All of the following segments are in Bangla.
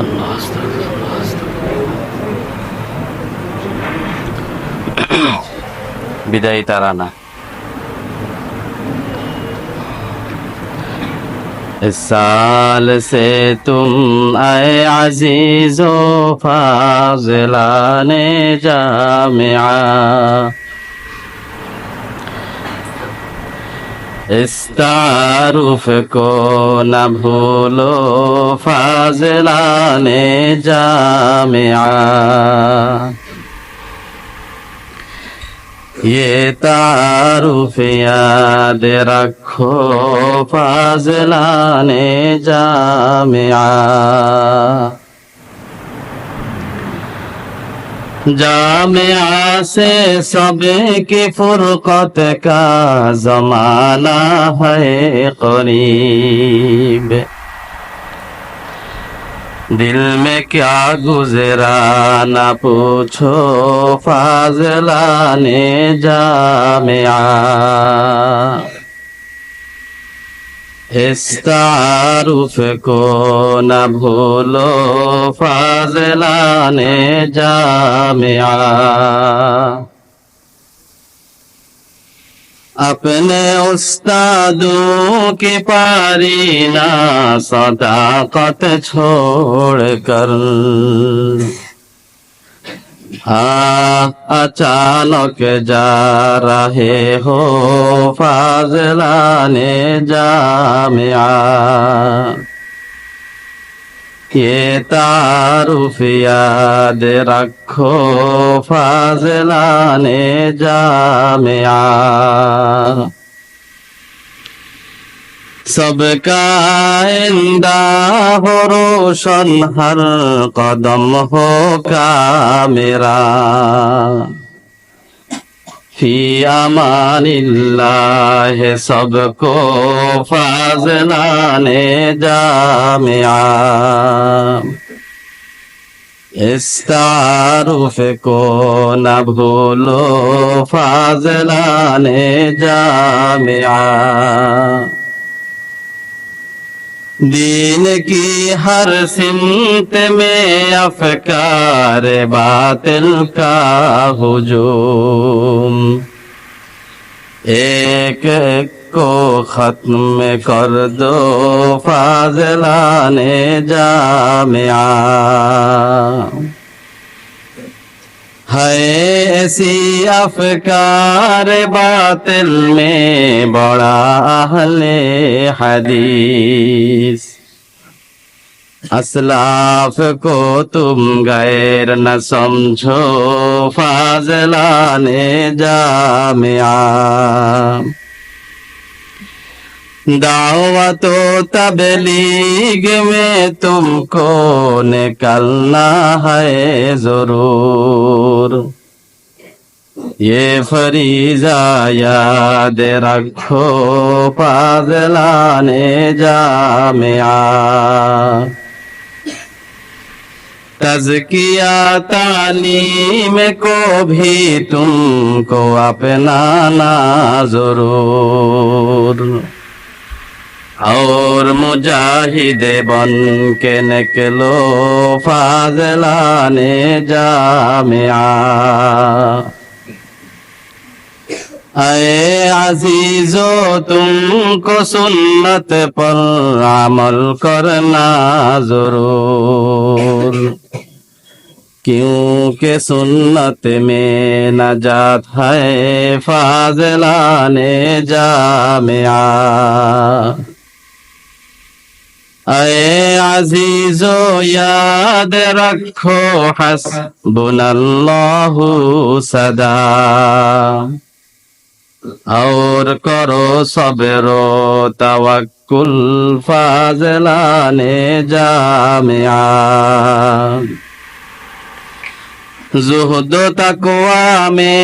আল্লাহ আস্তাগফিরুল্লাহ, আস্তাগফিরুল্লাহ। বিদায়ী তারানা इस साल से तुम आए अजीजो फाजिलाने जामिया इस तारुफ को न भूलो फाजिलाने जामिया ये तारुफ याद रखो फाजलाने जामिया জামে আসে সবে কি ফুরকত কা জমানা হয় করিব। দিল মে ক্যা গুজরা না পুছো ফাজলানে জামে আ। इस तारुफ को न भूलो फाजला ने जामिया अपने उस्तादों की पारी ना सदाकत छोड़ कर हाँ अचानक जा रहे हो फाजलाने जामिया ये तारुफ याद रखो फाजलाने जामिया सबका इंदा हो रोशन हर कदम हो का मेरा फी अमानिल्लाह सबको फाजलाने जामिया इस तारुफ को न भूलो फाजलाने जामिया दीन की हर सिमत में अफकार बातिल का हुजूम। एक को खत्म कर दो फाजलाने जामिया। है ऐसी अफकार बातिल में बड़ा अहले हदीस। असलाफ को तुम गैर न समझो, फाजलाने जामिया। दावतो तबलीग में तुमको निकलना है ज़रूर। করো এ ফরিজা ইয়াদ রাখো পাজলানে জামিয়া तजकिया तालीम को भी तुमको अपनाना ज़रूर। اور مجاہد بن کے نکلو فاضلان جامعہ اے عزیزو تم کو سنت پر عمل کرنا ضرور کیونکہ سنت میں نجات ہے فاضلان جامعہ আজিজ, ইয়াদ রাখো হাস বুনাল্লাহ সদা। আওর করো সবের তাওয়াক্কুল ফাজলানে জামিয়া। জুহদ তাকওয়ামে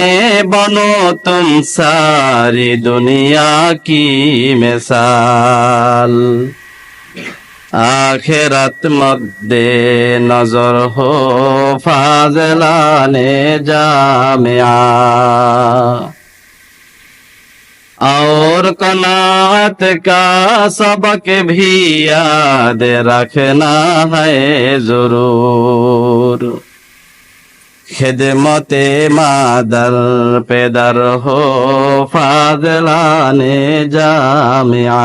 বনো তুম সারি দুনিয়া কি মেসাল। आखिरत मद्दे नजर हो फाजलाने जामिया और कनात का सबक भी याद रखना है जरूर खिदमते मादर पेदर हो फाजलाने जामिया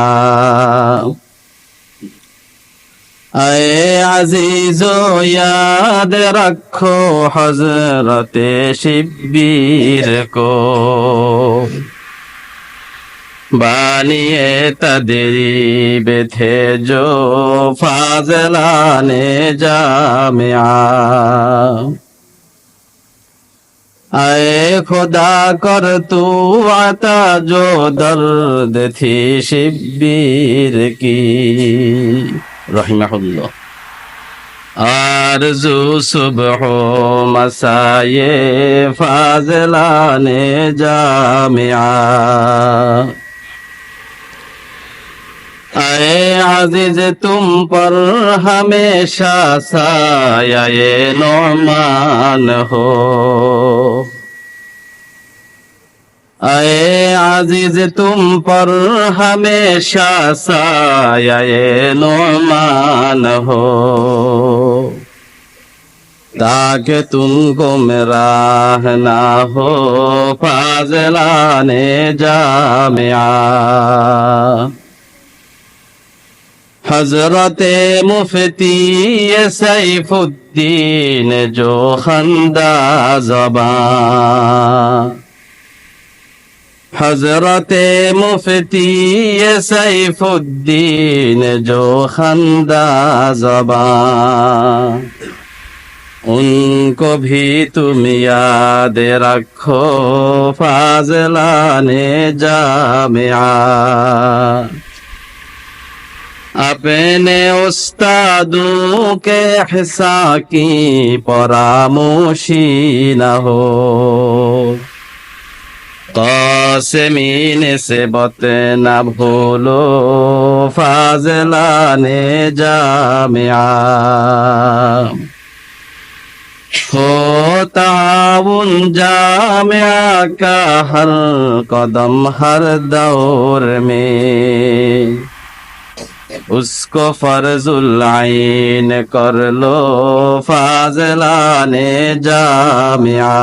আজিজ ইয়াদ রাখো হজরতে শিববীর কো। বানিয়ে তদি বেথে জো ফাজলানে জামিয়া। আয়ে খোদা কর তু আতা জো দর্দ থি শিববীর কী। রহিমাহুল্লাহ আরজু সুবহ মাসায়ে ফাজলানে জামিআ اے عزیز تم پر ہمیشہ سایہ نعمان ہو اے عزیز تم پر ہمیشہ سایہ نعمان ہو تاکہ تم کو مراہ نہ ہو فاضلان جامعہ حضرت مفتی سیف الدین جو خندہ زبان मुफ्ती सैफुद्दीन जो खंदा जबां उनको भी तुम याद रखो फाजलाने जामिया अपने उस्तादों के हिस्सा की परामोशी न हो कासमीन से बत न भूलो फाजलाने जामिया हो ताउन जामिया का हर कदम हर दौर में उसको फर्जुल आइन कर लो फाजलाने जामिया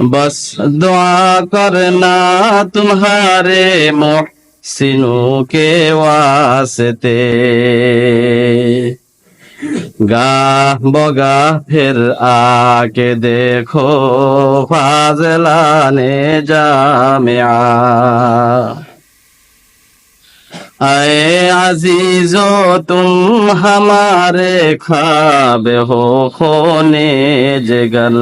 بس دعا کرنا تمہارے محسنوں کے واسطے گاہ بگاہ پھر آ کے دیکھو فاضلان جامعہ اے عزیزو تم ہمارے خواب ہو خونے جگل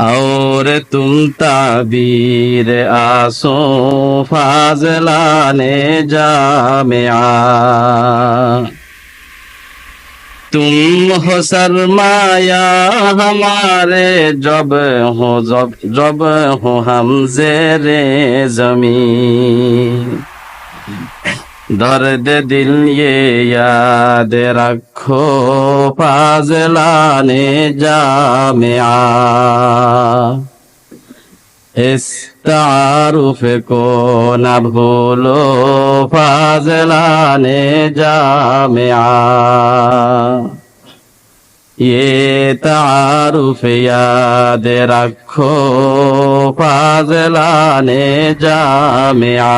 और तुम ताबीर आसो फाजलाने जामिया तुम हो सरमाया हमारे जब हो जब जब हो हम जेरे जमीन दर्द दिल ये याद रखो फाजलाने जामिया इस तारुफ को न भूलो फाजलाने जामिया ये तारुफ याद रखो फाजलाने जामिया